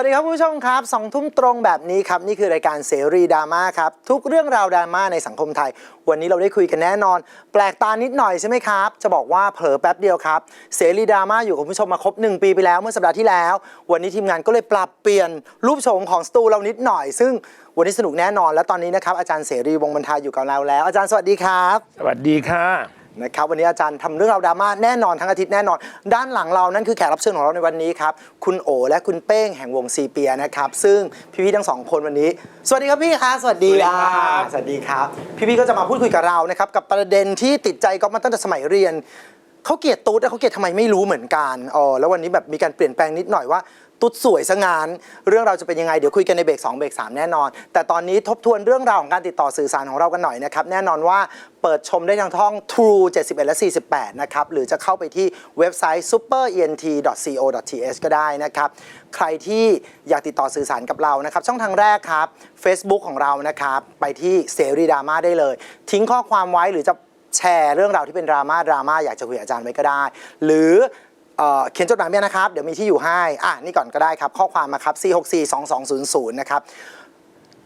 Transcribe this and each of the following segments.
วัสดีครับคุณผู้ชมครับสองทุ่มตรงแบบนี้ครับ นี่คือรายการเสรีดราม่าครับ ทุกเรื่องราวดราม่าในสังคมไทย วันนี้เราได้คุยกันแน่นอน แปลกตานิดหน่อยใช่ไหมครับ จะบอกว่าเผลอแป๊บเดียวครับ เสรีดราม่าอยู่กับคุณผู้ชมมาครบ 1 ปีไปแล้วเมื่อสัปดาห์ที่แล้ว วันนี้ทีมงานก็เลยปรับเปลี่ยนรูปโฉมของสตูเรานิดหน่อย ซึ่งวันนี้สนุกแน่นอน และตอนนี้นะครับอาจารย์เสรีวงบรรทายอยู่กับเราแล้ว อาจารย์สวัสดีครับ สวัสดีค่ะ นะครับวันนี้อาจารย์ทำเรื่องราวดราม่าแน่นอนทั้งอาทิตย์แน่นอน ด้านหลังเรานั่นคือแขกรับเชิญของเราในวันนี้ครับ คุณโอและคุณเป้งแห่งวงซีเปียนะครับ ซึ่งพี่ๆทั้งสองคนวันนี้ สวัสดีครับพี่คะสวัสดีสวัสดีครับอ่าสวัสดีครับ พี่ๆก็จะมาพูดคุยกับเรานะครับกับประเด็นที่ติดใจก็มาตั้งแต่สมัยเรียนเขาเกลียดตุ๊ดแต่เขาเกลียดทำไมไม่รู้เหมือนกันอ๋อแล้ววันนี้แบบมีการเปลี่ยนแปลงนิดหน่อยว่า ตุ๊ดสวยซะงาน เรื่องเราจะเป็นยังไง เดี๋ยวคุยกันในเบรก2เบรก3แน่นอน แต่ตอนนี้ทบทวนเรื่องราวของการติดต่อสื่อสารของเรากันหน่อยนะครับ แน่นอนว่าเปิดชมได้ทางท่อง True 71 และ 48 นะครับ หรือจะเข้าไปที่เว็บไซต์ superent.co.th ก็ได้นะครับ ใครที่อยากติดต่อสื่อสารกับเรานะครับ ช่องทางแรกครับ Facebook ของเรานะครับ ไปที่เสรีดราม่าได้เลย ทิ้งข้อความไว้หรือจะแชร์เรื่องราวที่เป็นดราม่าดราม่าอยากจะคุยอาจารย์ไว้ก็ได้ หรือ เขียนจดหมายมานะครับ เดี๋ยวมีที่อยู่ให้ อะ นี่ก่อนก็ได้ครับ ข้อความมาครับ 4642200 นะครับ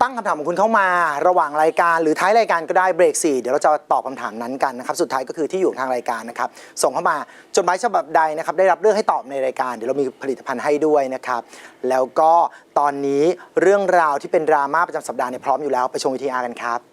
ตั้งคำถามของคุณเข้ามาระหว่างรายการหรือท้ายรายการก็ได้เบรก4เดี๋ยวเราจะตอบคำถามนั้นกันนะครับ สุดท้ายก็คือที่อยู่ทางรายการนะครับ ส่งเข้ามาจดหมายฉบับใดนะครับ ได้รับเรื่องให้ตอบในรายการ เดี๋ยวเรามีผลิตภัณฑ์ให้ด้วยนะครับ แล้วก็ตอนนี้เรื่องราวที่เป็นดราม่าประจำสัปดาห์เนี่ยพร้อมอยู่แล้วไปชมวิทีอาร์กันครับ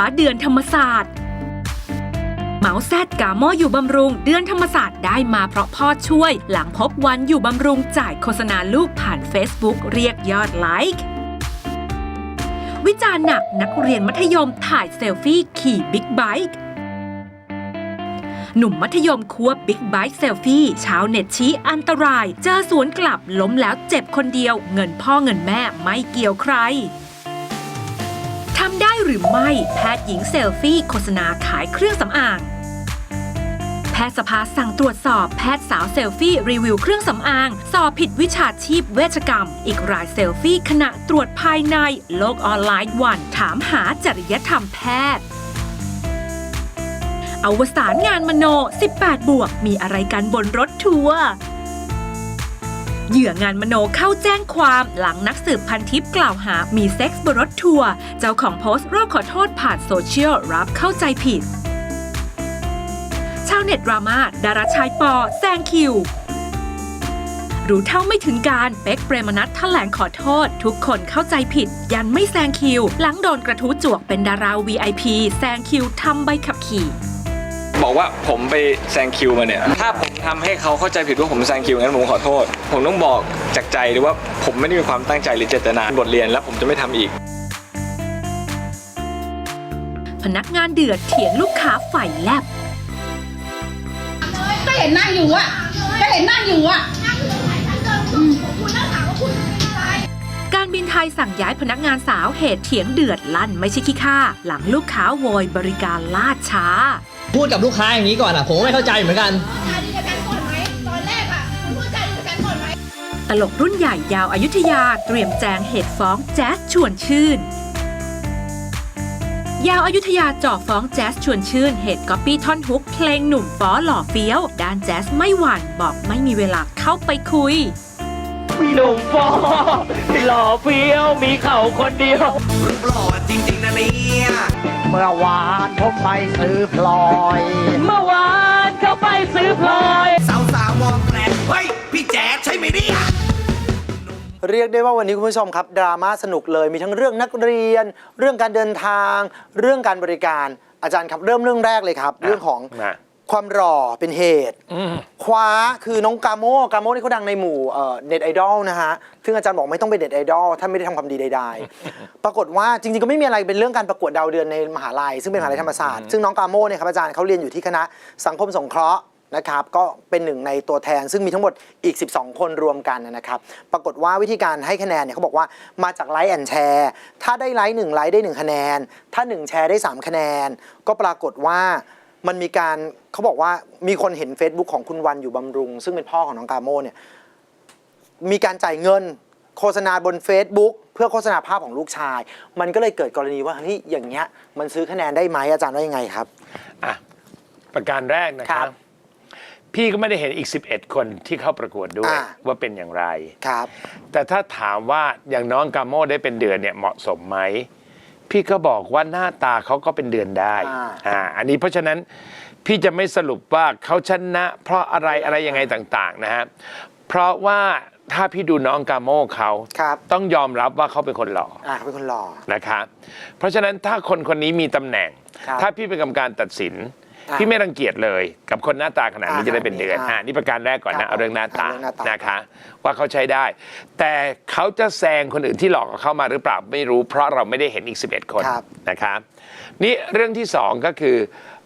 าเดือนธรรมศาสตร์เมาแซดกาโมอยู่บำรุง เดือนธรรมศาสตร์ได้มาเพราะพ่อช่วย หลังพบวันอยู่บำรุงจ่ายโฆษณาลูกผ่าน Facebook เรียกยอดไลค์วิจารณ์หนักนักเรียนมัธยมถ่ายเซลฟี่ขี่บิ๊กไบค์หนุ่มมัธยมควบบิ๊กไบค์เซลฟี่ชาวเน็ตชี้อันตราย เจอสวนกลับล้มแล้วเจ็บคนเดียว เงินพ่อเงินแม่ไม่เกี่ยวใคร หรือไม่แพทย์หญิงเซลฟี่โฆษณาขายเครื่องสำอาง แพทยสภาสั่งตรวจสอบแพทย์สาวเซลฟี่รีวิวเครื่องสำอาง สอบผิดวิชาชีพเวชกรรม อีกรายเซลฟี่ขณะตรวจภายในโลกออนไลน์วัน ถามหาจริยธรรมแพทย์อวสานงานมโน 18 บวก มีอะไรกันบนรถทัวร์ เหยื่องานมโนเข้าแจ้งความหลังนักสืบพันทิปกล่าวหามีเซ็กส์บนรถทัวร์ เจ้าของโพสต์ร้องขอโทษผ่านโซเชียลรับเข้าใจผิด ชาวเน็ตดราม่าดาราชายปอแซงคิวรู้เท่าไม่ถึงการเป็กเปรมนัทแถลงขอโทษ ทุกคนเข้าใจผิด ยันไม่แซงคิว หลังโดนกระทู้จวกเป็นดารา VIP แซงคิวทำใบขับขี่ บอกว่าผมไปแซงคิวมาเนี่ย ถ้าผมทำให้เขาเข้าใจผิดว่าผมแซงคิวงั้นผมขอโทษ ผมต้องบอกจากใจเลยว่าผมไม่ได้มีความตั้งใจหรือเจตนาบทเรียนแล้วผมจะไม่ทำอีก พนักงานเดือดเถียงลูกค้าฝ่ายแลบ ก็เห็นนั่งอยู่อะก็เห็นนั่งอยู่อะการบินไทยสั่งย้ายพนักงานสาวเหตุเถียงเดือดลั่นไม่ใช่ขี้ข้าหลังลูกค้าโวยบริการล่าช้า พูดกับลูกค้าอย่างนี้ก่อนอะ ผมก็ไม่เข้าใจเหมือนกันจาดีกับกันก่อนไหมตอนแรกอะคุณพูดจาดีกับกันก่อนไหม ตลกรุ่นใหญ่ยาวอายุทยาเตรียมแจงเหตุฟ้องแจ๊สชวนชื่น ยาวอายุทยาจ่อฟ้องแจ๊สชวนชื่น เหตุก๊อปปี้ท่อนฮุก เพลงหนุ่มฟ้อหล่อเฟี้ยว ด้านแจ๊สไม่หวั่นบอกไม่มีเวลาเข้าไปคุยพี่หนุ่มฟอที่หล่อเฟี้ยว มีเข่าคนเดียวหล่อจริงๆนะเนี่ย เมื่อวานผมไปซื้อพลอย เมื่อวานเขาไปซื้อพลอย สาวๆมองแปลกเฮ้ย พี่แจ๊ดใช่ไหมเนี่ยเรียกได้ว่าวันนี้คุณผู้ชมครับ ดราม่าสนุกเลยมีทั้งเรื่องนักเรียน เรื่องการเดินทาง เรื่องการบริการ อาจารย์ครับเริ่มเรื่องแรกเลยครับ เรื่องของมา ความหล่อเป็นเหตุ คว้าคือน้องกาโมกาโมนี่เขาดังในหมู่เน็ตไอดอลนะฮะ ซึ่งอาจารย์บอกไม่ต้องเป็นเน็ตไอดอลถ้าไม่ได้ทำความดีใดๆ ปรากฏว่าจริงๆ ก็ไม่มีอะไรเป็นเรื่องการประกวดดาวเดือนในมหาลัย ซึ่งเป็นมหาลัยธรรมศาสตร์ ซึ่งน้องกาโมเนี่ยครับอาจารย์เขาเรียนอยู่ที่คณะสังคมสงเคราะห์นะครับ ก็เป็นหนึ่งในตัวแทน ซึ่งมีทั้งหมดอีก 12 คนรวมกันนะครับ ปรากฏว่าวิธีการให้คะแนนเนี่ยเขาบอกว่ามาจากไลค์แอนแชร์ถ้าได้ไลค์หนึ่งไลค์ได้หนึ่งคะแนน ถ้าหนึ่งแชร์ได้สามคะแนน ก็ปรากฏว่า มันมีการเขาบอกว่ามีคนเห็น Facebook ของคุณวันอยู่บำรุง ซึ่งเป็นพ่อของน้องกาโมเนี่ยมีการจ่ายเงินโฆษณาบน Facebook เพื่อโฆษณาภาพของลูกชาย มันก็เลยเกิดกรณีว่าเฮ้ยอย่างเงี้ยมันซื้อคะแนนได้ไหมอาจารย์ว่ายังไงครับ อะ ประการแรกนะคครัรับ บ พี่ก็ไม่ได้เห็นอีก 11 คนที่เข้าประกวดด้วยอ่า ว่าเป็นอย่างไร ครับ แต่ถ้าถามว่าอย่างน้องกาโมได้เป็นเดือนเนี่ยเหมาะสมไหม พี่ก็บอกว่าหน้าตาเขาก็เป็นเดือนได้อ่าอ่าอันนี้เพราะฉะนั้นพี่จะไม่สรุปว่าเขาชนะ เพราะอะไรอะไรยังไงต่างๆนะฮะเพราะว่าถ้าพี่ดูน้องกาโมเขาครับ ต้องยอมรับว่าเขาเป็นคนหล่ออ่าเป็นคนหล่อนะครับเพราะฉะนั้นถ้าคนคนนี้มีตำแหน่ง ครับ ถ้าพี่เป็นกรรมการตัดสินอะ พี่ไม่รังเกียจเลย กับคนหน้าตาขนาดนี้อ่าจะได้เป็นเดือนอ่าอ่านี่ประการแรกก่อนครันะบเอาเรื่องหน้าตาเอาเรื่องหน้าตาน นะคะ ว่าเขาใช้ได้ แต่เขาจะแซงคนอื่นที่หลอกเข้ามาหรือเปล่าไม่รู้ เพราะเราไม่ได้เห็นอีก 11 คนครับนะครับนี่เรื่องที่สองก็คือ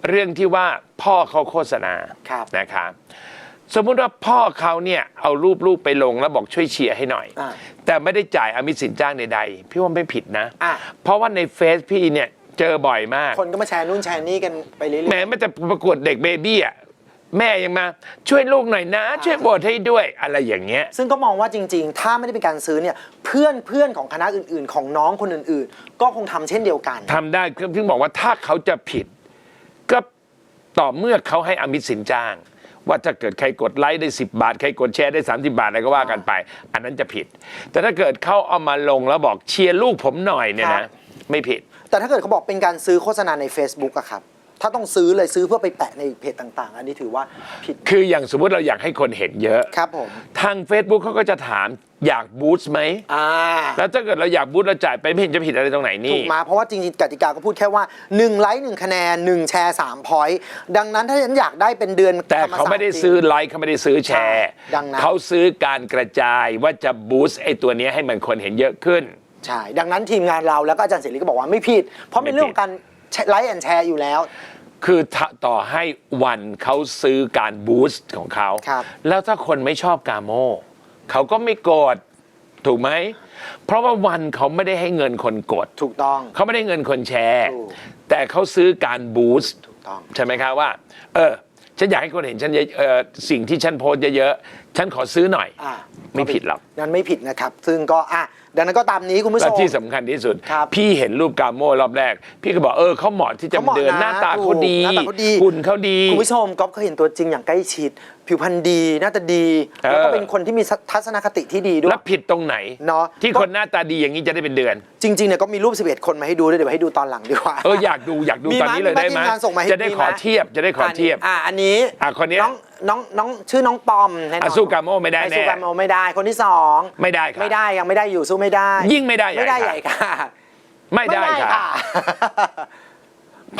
เรื่องที่ว่าพ่อเขาโฆษณาครับ นะครับสมมุติว่าพ่อเขาเนี่ยเอารูปลูกไปลงแล้วบอกช่วยเชียร์ให้หน่อย อ่าแต่ไม่ได้จ่ายอมิตสินจ้างใดๆ พี่ว่าไม่ผิดนะ อะเพราะว่าในเฟซพี่เนี่ย เจอบ่อยมาก คนก็มาแชร์นู่นแชร์นี่กันไปเรื่อยแม้ไม่แต่ประกวดเด็กเบบี้อะแม่ยังมาช่วยลูกหน่อยนะ ช่วยโบทให้ด้วยอะไรอย่างเงี้ยๆซึ่งก็มองว่าจริงๆ ถ้าไม่ได้เป็นการซื้อเนี่ย เพื่อนเพื่อนของคณะอื่นๆ ของน้องคนอื่นๆ ก็คงทำเช่นเดียวกัน ทำได้เพิ่งบอกว่าถ้าเขาจะผิด ก็ต่อเมื่อเขาให้อมิตสินจ้าง ว่าถ้าเกิดใครกดไลค์ได้ 10 บาท ใครกดแชร์ได้ 30 บาทอะไรก็ว่ากันไป อันนั้นจะผิด แต่ถ้าเกิดเขาเอามาลงแล้วบอกเชียร์ลูกผมหน่อยเนี่ยครันะบ ไม่ผิด แต่ถ้าเกิดเขาบอกเป็นการซื้อโฆษณาใน Facebook อะครับ ถ้าต้องซื้อเลยซื้อเพื่อไปแปะในเพจต่าง ๆ อันนี้ถือว่าผิดคืออย่างสมมุติเราอยากให้คนเห็นเยอะ ครับผม ทาง Facebook เขาก็จะถามอยากบูสต์ไหม อ่า แล้วถ้าเกิดเราอยากบูสต์เราจ่ายไปไม่เห็นจะผิดอะไรตรงไหนถูนี่ กมาเพราะว่าจริงๆกติกาก็พูดแค่ว่า1ไลค์1คะแนน 1 แชร์3พอยต์ดังนั้นถ้าฉันอยากได้เป็นเดือนแต่เขาไม่ได้ซื้อไลค์เขาไม่ได้ซื้อแชร์ ใช่ดังนั้น เขาซื้อการกระจายว่าจะบูสต์ไอ้ตัวเนี้ยให้มันคนเห็นเยอะขึ้น ใช่ดังนั้นทีมงานเราแล้วก็อาจารย์เสรีก็บอกว่าไม่ผิด เพราะเป็นเรื่องของการไลค์แอนแชร์อยู่แล้ว คือถ้าต่อให้วันเขาซื้อการบูสต์ของเขา ครับ แล้วถ้าคนไม่ชอบกาโมเขาก็ไม่กดถูกไหม เพราะว่าวันเขาไม่ได้ให้เงินคนกด ถูกต้อง เขาไม่ได้เงินคนแชร์ ถูกแต่เขาซื้อการบูสต์ถูกต้อง ใช่ไหมครับว่า เออ ฉันอยากให้คนเห็นฉันเยอะเออสิ่งที่ฉันโพสต์เยอะๆ ฉันขอซื้อหน่อย อ่าไม่ผิดหรอก นั้นไม่ผิดนะครับ ซึ่งก็อะ ดังนั้นก็ตามนี้คุณผู้ชและม ที่สำคัญที่สุด ครับพี่เห็นรูปกาโมรอบแรก พี่ก็บอกเออเขาเหมาะที่จะเขาเหมาะเดินนะหน้าตาเขาดีถูกหน้าตาเขาดี หุ่นเขาดี คุณผู้ชมก๊อฟเคยเห็นตัวจริงอย่างใกล้ชิด ผิวพรรณดีหน้าตาดี เออ แล้วก็เป็นคนที่มีทัศนคติที่ดีด้วย แล้วผิดตรงไหน เนาะ ที่คนหน้าตาดีอย่างนี้จะได้เป็นเดือน จริงๆเนี่ยก็มีรูป 11 คนมาให้ดูด้วยเดี๋ยวให้ดูตอนหลังดีกว่า เอออยากดูอยากดูมีตอนนี้เลยไหมได้ไหมทีมงานส่งมาให้จะได้มีขอไหมเทียบจะได้ขอเทียบ อะอันนี้อะคนเนี้ยน้อง น้องน้องชื่อน้องปอมแน่นออะนสู้กาโม่ไม่ได้แน่ สู้กาโมไม่ได้คนที่สองไม่ได้ค่ะไม่ได้ยังไม่ได้อยู่สู้ไม่ได้ยิ่งไม่ได้ใหญ่ไม่ได้ค่ะ ใหญ่ค่ะไม่ได้ค่ะ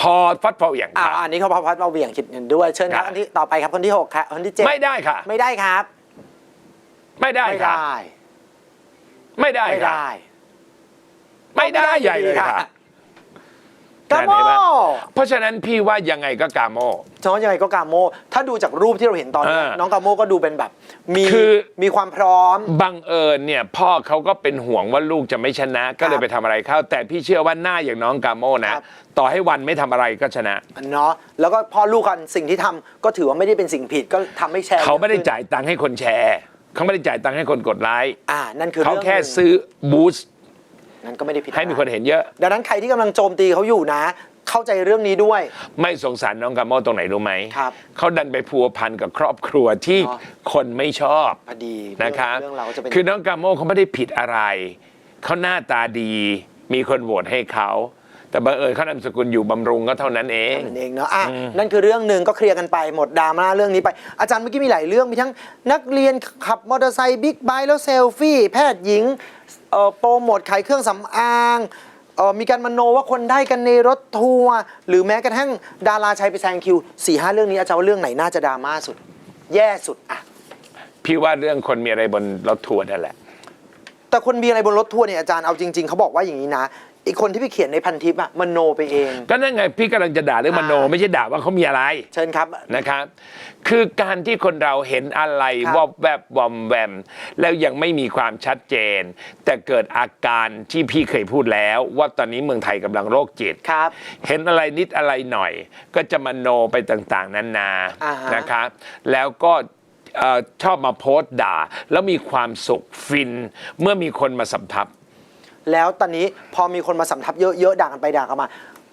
พอฟัดพออย่างอ่าค่ะ อันนี้เขาพอพัดมาเหวี่ยงคิดเงินด้วยเชิญครับค่ะอันที่ต่อไปครับคนที่หกครับคนที่เจ็ดไม่ได้ค่ะ ไม่ได้ครับไม่ได้ไม่ค่ะ ได้ไม่ได้ไม่ค่ะ ได้ ไม่ได้ใหญ่เลยค่ะ กาโมนั่นเห็นไหมเพราะฉะนั้นพี่ว่ายังไงก็กาโมจะว่ายังไงก็กาโม ถ้าดูจากรูปที่เราเห็นตอนนี้เออน้องกาโมก็ดูเป็นแบบ มีคือ มีความพร้อม บังเอิญเนี่ยพ่อเขาก็เป็นห่วงว่าลูกจะไม่ชนะก็เลยไปทำอะไรเข้า แต่พี่เชื่อว่าหน้าอย่างน้องกาโมนะ ครับ ต่อให้วันไม่ทำอะไรก็ชนะ เนาะแล้วก็พอลูกกันสิ่งที่ทำก็ถือว่าไม่ได้เป็นสิ่งผิดก็ทำให้แชร์เขาไม่ได้จ่ายตังค์ให้คนแชร์ เขาไม่ได้จ่ายตังค์ให้คนกดไลค์อ่านั่นคือเขารื่องแค่หนึ่ง ซื้อบูสต์ นั่นก็ไม่ได้ผิดให้มีคนเห็นเยอะ ดังนั้นใครที่กำลังโจมตีเขาอยู่นะ เข้าใจเรื่องนี้ด้วย ไม่สงสารน้องกาโมตรงไหนรู้ไหมครับเขาดันไปพัวพันกับครอบครัวที่เนาะคนไม่ชอบ พอดีนะครับเรื่องเราก็จะเป็น คือน้องกาโมเขาไม่ได้ผิดอะไร เขาหน้าตาดี มีคนโหวตให้เขา แต่บังเอิญเขานามสกุลอยู่บำรุงก็เท่านั้นเอง นั่นเองเนาะอะนั่นคือเรื่องหนึ่งก็เคลียร์กันไปหมดดราม่าเรื่องนี้ไป อาจารย์เมื่อกี้มีหลายเรื่องมีทั้งนักเรียนขับมอเตอร์ไซค์บิ๊กไบค์แล้วเซลฟี่ แพทย์หญิง เอ่อโปรโมทขายเครื่องสำอางเอ่อมีการมโนว่าคนได้กันในรถทัวร์หรือแม้กระทั่งดาราชัยไปแซงคิวสี่ห้าเรื่องนี้อาจารย์ว่าเรื่องไหนน่าจะดราม่าสุด แย่สุดอะพี่ว่าเรื่องคนมีอะไรบนรถทัวร์นั่นแหละ แต่คนมีอะไรบนรถทัวร์เนี่ยอาจารย์เอาจริง ๆเขาบอกว่าอย่างนี้นะ อีกคนที่ไปเขียนในพันทิปอะมโนไปเอง ก็นั่นไงพี่กำลังจะด่าเรื่องมโน อ่า ไม่ใช่ด่าว่าเขามีอะไรเชิญครับ นะครับ คือการที่คนเราเห็นอะไรครับ วอบแวบวอมแวม แล้วยังไม่มีความชัดเจน แต่เกิดอาการที่พี่เคยพูดแล้ว ว่าตอนนี้เมืองไทยกำลังโรคจิต ครับ เห็นอะไรนิดอะไรหน่อย ก็จะมโนไปต่างๆนานาอ่าฮะ นะครับแล้วก็เอ่อชอบมาโพสต์ด่า แล้วมีความสุขฟิน เมื่อมีคนมาสำทับ แล้วตอนนี้พอมีคนมาสำทับเยอะๆด่ากันไปด่ากันมา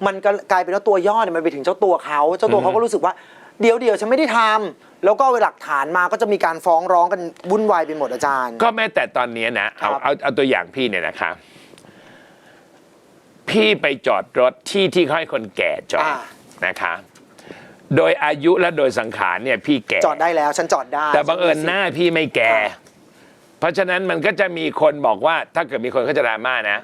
มันก็กลายเป็นว่าตัวย่อเนี่ยมันไปถึงเจ้าตัวเขาเจ้าตัวเขาก็รู้สึกว่าเดี๋ยวเดี๋ยวฉันไม่ได้ทำแล้วก็เอาหลักฐานมาก็จะมีการฟ้องร้องกันวุ่นวายไปหมดอาจารย์ ก็แม้แต่ตอนนี้นะเอาครับ เอาเอาตัวอย่างพี่เนี่ยนะคะ พี่ไปจอดรถที่ที่เขาให้คนแก่จอดอ่า นะคะ โดยอายุและโดยสังขารเนี่ยพี่แก่ จอดได้แล้วฉันจอดได้ แต่บังเอิญหน้าพี่ไม่แก่ อ่า เพราะฉะนั้นมันก็จะมีคนบอกว่าถ้าเกิดมีคนเขาจะดราม่านะ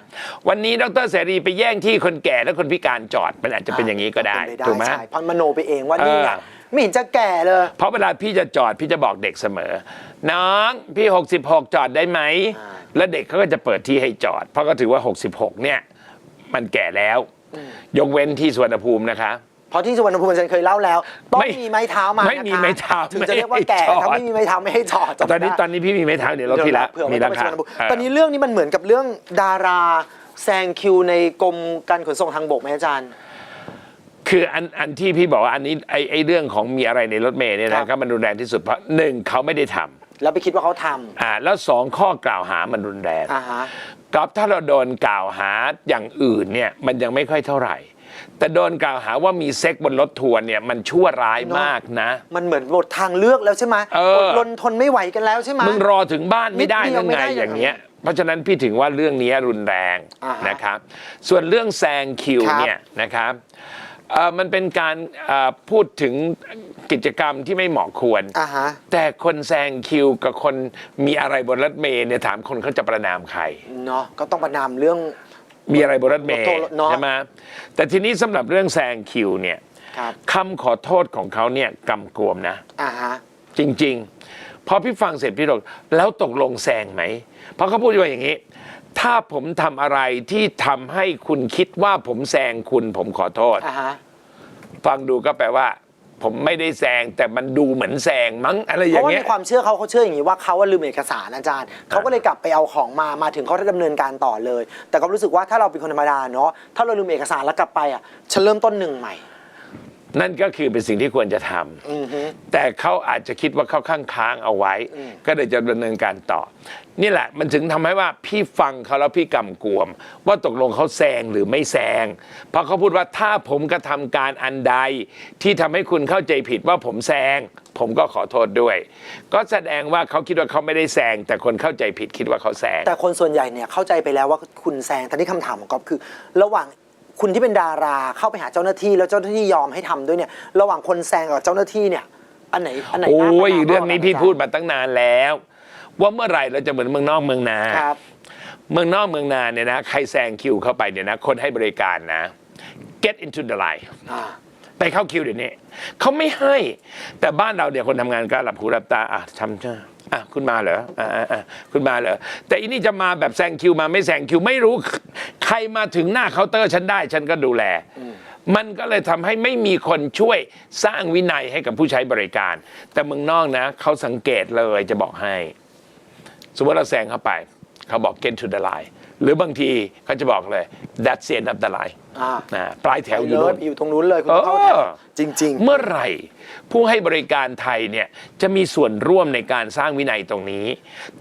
วันนี้ดรเสรีไปแย่งที่คนแก่และคนพิการจอดมันอาจจะเป็นอย่างนี้ก็ได้เป็นปถูกไหมใช่เพราะมโนไปเองว่านี่ไงเออไม่เห็นจะแก่เลย เพราะเวลาพี่จะจอดพี่จะบอกเด็กเสมอ น้องพี่ 66 จอดได้ไหมอ่าแล้วเด็กเขาก็จะเปิดที่ให้จอด เพราะก็ถือว่า 66 เนี่ย มันแก่แล้ว ยกเว้นที่สวนภูมินะคะเพ ราะที่สุวรรณภูมิฉันเคยเล่าแล้ว ต้องไม่มีไม้เท้ามาไม่มีนะคะไม้เท้าถึงจะเรียกว่าแก่ไม่ให้จอด ถ้าไม่มีไม้เท้าไม่ให้จอดจำตอนนี้ได้ ตอนนี้พี่มีไม้เท้าเดี๋ยวเราพี่ละเผื่อมีไว้ราต้องไปคาสุวรรณภูมิเออตอนนี้เรื่องนี้มันเหมือนกับเรื่องดาราแซงคิวในกรมการขนส่งทางบกไหมอาจารย์ คืออันอันที่พี่บอกว่าอันนี้ไอ้ไอ้เรื่องของมีอะไรในรถเมล์เนี่ยครันะบ ก็มันรุนแรงที่สุดเพราะหนึ่งเขาไม่ได้ทำแล้วไปคิดว่าเขาทำอ่าแล้วสองข้อกล่าวหามันรุนแรงอ่าฮะกอบถ้าเราโดนกล่าวหาอย่างอื่นเนี่ยมันยังไม่ค่อยเท่าไหร่ แต่โดนกล่าวหาว่ามีเซ็กบนรถทัวร์เนี่ยมันชั่วร้ายมากนะ มันเหมือนหมดทางเลือกแล้วใช่ไหมเออ อดรนทนไม่ไหวกันแล้วใช่ไหม มึงรอถึงบ้านไม่ได้นิดเดียวยังไม่ไงได้อย่างเงี้ย เพราะฉะนั้นพี่ถึงว่าเรื่องนี้รุนแรงอ่าฮะนะครับ ส่วนเรื่องแซงคิวครับ เนี่ยนะครับเอ่อมันเป็นการเอ่อพูดถึงกิจกรรมที่ไม่เหมาะควร อ่าฮะ แต่คนแซงคิวกับคนมีอะไรบนรถเมล์เนี่ยถามคนเขาจะประนามใคร เนาะก็ต้องประนามเรื่อง มีอะไรบนรถเมล์รถโทรเนอะ ใช่ไหมแต่ทีนี้สำหรับเรื่องแซงคิวเนี่ยครับคำขอโทษของเขาเนี่ยกำกวมนะ อ่าฮะ จริงๆ พอพี่ฟังเสร็จพี่บอกแล้วตกลงแซงไหม เพราะเขาพูดว่าอย่างนี้ ถ้าผมทำอะไรที่ทำให้คุณคิดว่าผมแซงคุณผมขอโทษ อ่าฮะ ฟังดูก็แปลว่า ผมไม่ได้แซงแต่มันดูเหมือนแซงมั้งอะไรอเพย่าราะงว่าเงี้ในยความเชื่อเขาเขาเชื่ออย่างนี้ว่าเขาว่าลืมเอกสารอาจารย์เขาก็เลยกลับไปเอาของมามาถึงเขาได้ดำเนินการต่อเลย แต่ก็รู้สึกว่าถ้าเราเป็นคนธรรมดาเนาะถ้าเราลืมเอกสารแล้วกลับไปอะฉันเริ่มต้นหนึ่งใหม่ นั่นก็คือเป็นสิ่งที่ควรจะทำอือฮึแต่เขาอาจจะคิดว่าเขาข้างค้างเอาไว้อืมก็เลยจะดำเนินการต่อ นี่แหละมันถึงทำให้ว่าพี่ฟังเขาแล้วพี่กำกวม ว่าตกลงเขาแซงหรือไม่แซงเพราะเขาพูดว่าถ้าผมกระทำการอันใด ที่ทำให้คุณเข้าใจผิดว่าผมแซงผมก็ขอโทษด้วย ก็แสดงว่าเขาคิดว่าเขาไม่ได้แซงแต่คนเข้าใจผิดคิดว่าเขาแซงแต่คนส่วนใหญ่เนี่ยเข้าใจไปแล้วว่าคุณแซงแต่นี่คำถามของก๊อฟคือ ระหว่าง คุณที่เป็นดาราเข้าไปหาเจ้าหน้าที่ แล้วเจ้าหน้าที่ยอมให้ทำด้วยเนี่ย ระหว่างคนแซงกับเจ้าหน้าที่เนี่ย อันไหนอันไหนโอ้น่าประยนามเรื่องนี้กว่าพี่กัพูดมาตั้งนานแล้ว ว่าเมื่อไหร่เราจะเหมือนเมืองนอกเมืองนาครับ เมืองนอกเมืองนาเนี่ยนะใครแซงคิวเข้าไปเนี่ยนะคนให้บริการนะ get into the line อ่าไปเข้าคิวเดี๋ยวนี้เขาไม่ให้ แต่บ้านเราเนี่ยคนทำงานก็หลับหูหลับตาอะทำจ้าอะ คุณมาเหรออะอะอะคุณมาเหรอแต่อีนี่จะมาแบบแซงคิวมาไม่แซงคิวไม่รู้ ใครมาถึงหน้าเคาน์เตอร์ฉันได้ ฉันก็ดูแล มันก็เลยทำให้ไม่มีคนช่วยสร้างวินัยให้กับผู้ใช้บริการ แต่เมืองนอกนะเขาสังเกตเลยจะบอกให้ สมมติเราแซงเข้าไป เขาบอก get to the line หรือบางทีเขาจะบอกเลย that's the end of the line อ่านะปลายแถวอยู่เลนู่ยน อยู่ตรงนู้นเลยคุณต้องเข้าแถวเออ จริงเมื่อไหร่ ผู้ให้บริการไทยเนี่ยจะมีส่วนร่วมในการสร้างวินัยตรงนี้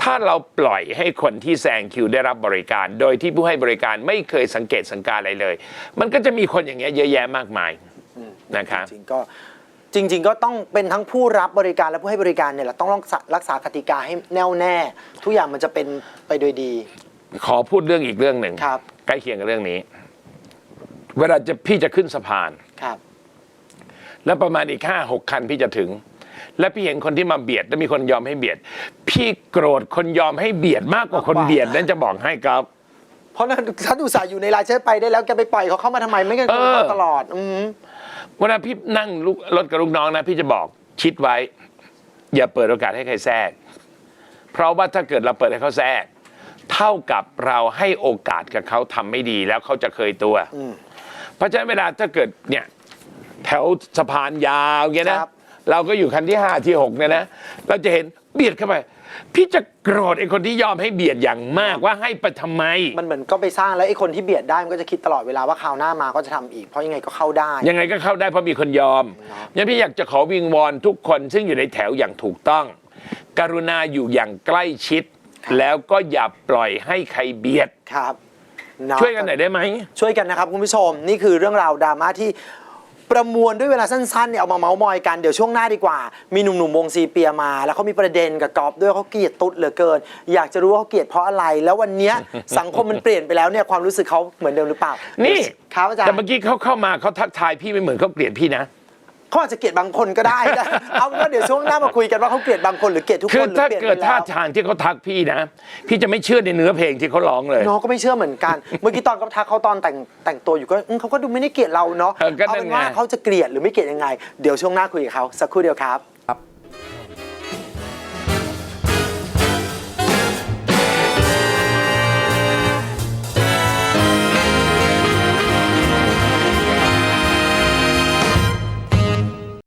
ถ้าเราปล่อยให้คนที่แซงคิวได้รับบริการ โดยที่ผู้ให้บริการไม่เคยสังเกตสังการอะไรเลย มันก็จะมีคนอย่างเงี้ยเยอะแยะมากมายนะครับๆจริงๆก็จริง ๆ ก็ต้องเป็นทั้งผู้รับบริการและผู้ให้บริการเนี่ยแหละต้องรักษารักษากติกาให้แน่วแน่ ทุกอย่างมันจะเป็นไปโดยดี ขอพูดเรื่องอีกเรื่องหนึ่งครับใกล้เคียงกับเรื่องนี้ เวลาจะพี่จะขึ้นสะพาน ครับแล้วประมาณอีกห้าหกคันพี่จะถึง แล้วพี่เห็นคนที่มาเบียดแล้วมีคนยอมให้เบียด พี่โกรธคนยอมให้เบียดมากกว่าคนเบียดนั่นจะบอกให้ครับ เพราะนั้นท่านอุตส่าห์อยู่ในรายใช้ไปได้แล้วแกไปปล่อยเขาเข้ามาทำไมไม่งั้นคนเข้าตลอด อืมเวลาพี่นั่งลูกรถกับลูกน้องนะ พี่จะบอกชิดไว้ อย่าเปิดโอกาสให้ใครแทรก เพราะว่าถ้าเกิดเราเปิดให้เขาแทรก เท่ากับเราให้โอกาสกับเขาทำไม่ดีแล้วเขาจะเคยตัวอืมเพราะฉะนั้นเวลาถ้าเกิดเนี่ยแถวสะพานยาวเงี้ยนะ ครับ เราก็อยู่คันที่ห้าที่หกเนี่ยนะ เราจะเห็นเบียดเข้าไป พี่จะโกรธไอ้คนที่ยอมให้เบียดอย่างมากว่าให้ไปทำไม มันเหมือนก็ไปสร้างแล้วไอ้คนที่เบียดได้มันก็จะคิดตลอดเวลาว่าคราวหน้ามาก็จะทำอีก เพราะยังไงก็เข้าได้ ยังไงก็เข้าได้เพราะมีคนยอมเนาะงั้นพี่อยากจะขอวิงวอนทุกคนซึ่งอยู่ในแถวอย่างถูกต้อง กรุณาอยู่อย่างใกล้ชิด แล้วก็อย่าปล่อยให้ใครเบียด ครับเาะช่วยกันหน่อยได้ไหม ช่วยกันนะครับคุณผู้ชม นี่คือเรื่องราวดราม่าที่ประมวลด้วยเวลาสั้นๆเนี่ยเอามาเมาส์มอยกันเดี๋ยวช่วงหน้าดีกว่า มีหนุ่มๆวงซีเปียมา แล้วเขามีประเด็นกับกอล์ฟด้วยเขาเกลียดตุ๊ดเหลือเกิน อยากจะรู้ว่าเขาเกลียดเพราะอะไร แล้ววันเนี้ย สังคมมันเปลี่ยนไปแล้วเนี่ยความรู้สึกเขาเหมือนเดิมหรือเปล่านี่ ครับอาจารแต่ย์เมื่อกี้เขาเข้ามาเขาทักทายพี่ไม่เหมือนเขาเกลียดพี่นะ เขาอาจจะเกลียดบางคนก็ได้นะเอาเป็นว่าเดี๋ยวช่วงหน้ามาคุยกันว่าเขาเกลียดบางคนหรือเกลียดทุกคืคอนหรือถ้าเปลี่ยนเกิไปดแล้ท่าวทางที่เขาทักพี่นะ พี่จะไม่เชื่อในเนื้อเพลงที่เขาร้องเลย น้องก็ไม่เชื่อเหมือนกัน เมื่อกี้ตอนเขาทักเขาตอนแต่งแต่งตัวอยู่ก็อืมเขาก็ดูไม่ได้เกลียดเราเนาะเออก็นั่นเป็นว่าไงเขาจะเกลียดหรือไม่เกลียดยังไง เดี๋ยวช่วงหน้าคุยกับเขาสักครู่เดียวครับ